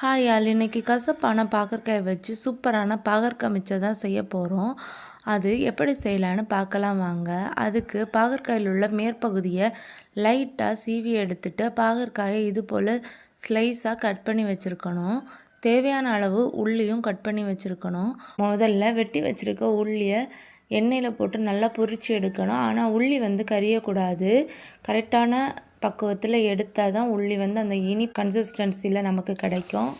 Hi all இன்றைக்கி கசப்பான பாகற்காய் வச்சு சூப்பரான பாகற்காய் மிச்சம் தான் செய்ய போகிறோம் அது எப்படி செய்யலான்னு பார்க்கலாம் வாங்க. அதுக்கு பாகற்காயில் உள்ள மேற்பகுதியை லைட்டாக சீவி எடுத்துட்டு பாகற்காயை இது போல் ஸ்லைஸாக கட் பண்ணி வச்சுருக்கணும். தேவையான அளவு உள்ளியும் கட் பண்ணி வச்சுருக்கணும். முதல்ல வெட்டி வச்சுருக்க உள்ளியை எண்ணெயில் போட்டு நல்லா பொரித்து எடுக்கணும். ஆனால் உள்ளி வந்து கரியக்கூடாது. கரெக்டான பக்குவத்தில் எடுத்தால் தான் உள்ளி வந்து அந்த இனி கன்சிஸ்டன்சியில் நமக்கு கிடைக்கும்.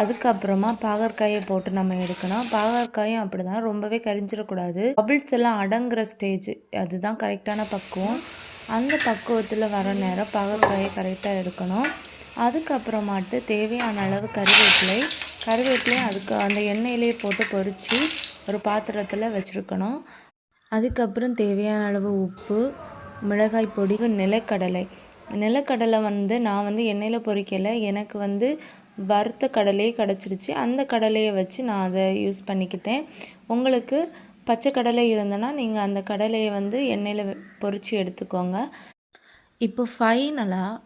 அதுக்கப்புறமா பாகற்காயை போட்டு நம்ம எடுக்கணும். பாகற்காயும் அப்படி தான் ரொம்பவே கரிஞ்சிடக்கூடாது. பபிள்ஸ் எல்லாம் அடங்குற ஸ்டேஜ் அதுதான் கரெக்டான பக்குவம். அந்த பக்குவத்தில் வர நேரம் பாகற்காயை கரெக்டாக எடுக்கணும். அதுக்கப்புறமாட்டு தேவையான அளவு கருவேப்பிலை. கருவேப்பிலையும் அதுக்கு அந்த எண்ணெயிலேயே போட்டு பொரித்து ஒரு பாத்திரத்தில் வச்சுருக்கணும். அதுக்கப்புறம் தேவையான அளவு உப்பு மிளகாய் பொடி நிலக்கடலை. நிலக்கடலை வந்து நான் வந்து எண்ணெயில் பொறிக்கலை. எனக்கு வந்து வறுத்த கடலையே கிடச்சிருச்சு. அந்த கடலையை வச்சு நான் அதை யூஸ் பண்ணிக்கிட்டேன். உங்களுக்கு பச்சை கடலை இருந்தனா நீங்கள் அந்த கடலையை வந்து எண்ணெயில் பொரித்து எடுத்துக்கோங்க. இப்போ ஃபைனலாக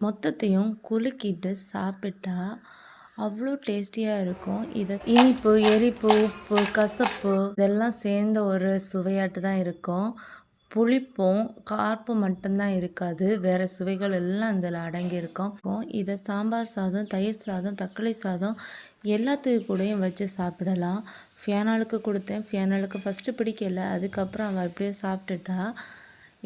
மொத்தத்தையும் குலுக்கிட்டு சாப்பிட்டா அவ்வளோ டேஸ்டியாக இருக்கும். இதை இனிப்பு எரிப்பு உப்பு கசப்பு இதெல்லாம் சேர்ந்த ஒரு சுவையாட்டு தான் இருக்கும். புளிப்பும் கார்ப்பும் மட்டும்தான் இருக்காது. வேறு சுவைகள் எல்லாம் இதில் அடங்கியிருக்கும். இதை சாம்பார் சாதம் தயிர் சாதம் தக்காளி சாதம் எல்லாத்துக்கு கூடயும் வச்சு சாப்பிடலாம். ஃபியானாளுக்கு கொடுத்தேன். ஃபியானாளுக்கு ஃபஸ்ட்டு பிடிக்கல. அதுக்கப்புறம் அவள் அப்படியே சாப்பிட்டுட்டா.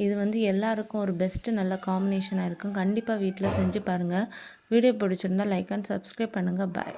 இது வந்து எல்லாருக்கும் ஒரு பெஸ்ட்டு நல்ல காம்பினேஷனாக இருக்கும். கண்டிப்பாக வீட்டில் செஞ்சு பாருங்கள் வீடியோ பிடிச்சிருந்தால் லைக் அண்ட் சப்ஸ்கிரைப் பண்ணுங்கள் பாய்